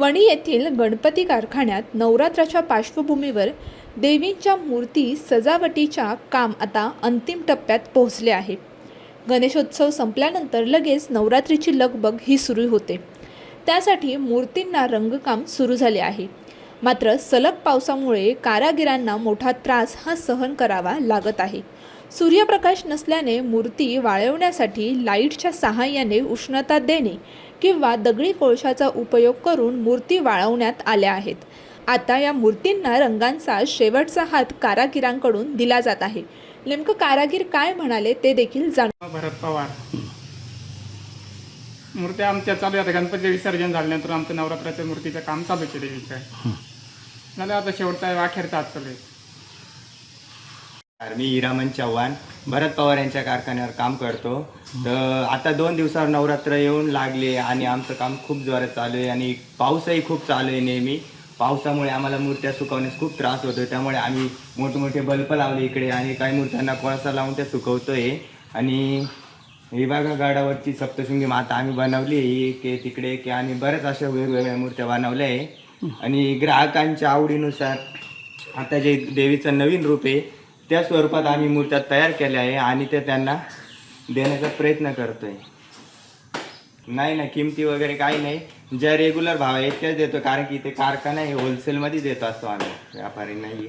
वणी येथील गणपती कारखान्यात नवरात्राच्या पार्श्वभूमीवर देवींच्या मूर्ती सजावटीच्या काम आता अंतिम टप्प्यात पोहोचले आहे. गणेशोत्सव संपल्यानंतर लगेच नवरात्रीची लगबग ही सुरू होते. त्यासाठी मूर्तींना रंगकाम सुरू झाले आहे. मात्र सलग पावसामुळे कारागिरांना मोठा त्रास हा सहन करावा लागत आहे. सूर्यप्रकाश नसल्याने मूर्ती वाळवण्यासाठी लाईटच्या सहाय्याने उष्णता देणे किंवा दगडी कोळशाचा उपयोग करून मूर्ती वाळवण्यात आल्या आहेत. आता या मूर्तींना रंगांचा शेवटचा हात कारागिरांकडून दिला जात आहे. नेमकं कारागीर काय म्हणाले ते देखील जाणून भरत पवार. मूर्त्या आमच्या चालू आहे आता गणपती विसर्जन झाल्यानंतर आमचं नवरात्राच्या मूर्तीचं काम चालू आहे देवीचं झालं आता शेवटचा आहे, अखेरचा आज चालू मी हिरामन चव्हाण भरत पवार यांच्या कारखान्यावर काम करतो. तर आता दोन दिवसावर नवरात्र येऊन लागले आणि आमचं काम खूप जोरात चालू आहे आणि पाऊसही खूप चालू आहे नेहमी. पावसामुळे आम्हाला मूर्त्या सुकवण्यास खूप त्रास होतो त्यामुळे आम्ही मोठमोठे बल्ब लावले इकडे आणि काही मूर्त्यांना कोळसा लावून त्या सुकवतोय. आणि विभागा गडावरची सप्तशृंगी माता आम्ही बनवली आहे एक तिकडे एक आणि बऱ्याच अशा वेगवेगळ्या मूर्त्या बनवल्या आहे. आणि ग्राहकांच्या आवडीनुसार आता जे देवीचं नवीन रूप आहे त्या स्वरूपात आम्ही मूर्त्या तयार केल्या आहे आणि ते त्यांना देण्याचा प्रयत्न करतोय. नाही ना किमती वगैरे काही नाही. ज्या रेग्युलर भाव आहेत त्याच देतो. कारण की इथे कारखाना आहे होलसेलमध्ये देतो असतो आम्ही. व्यापारी नाही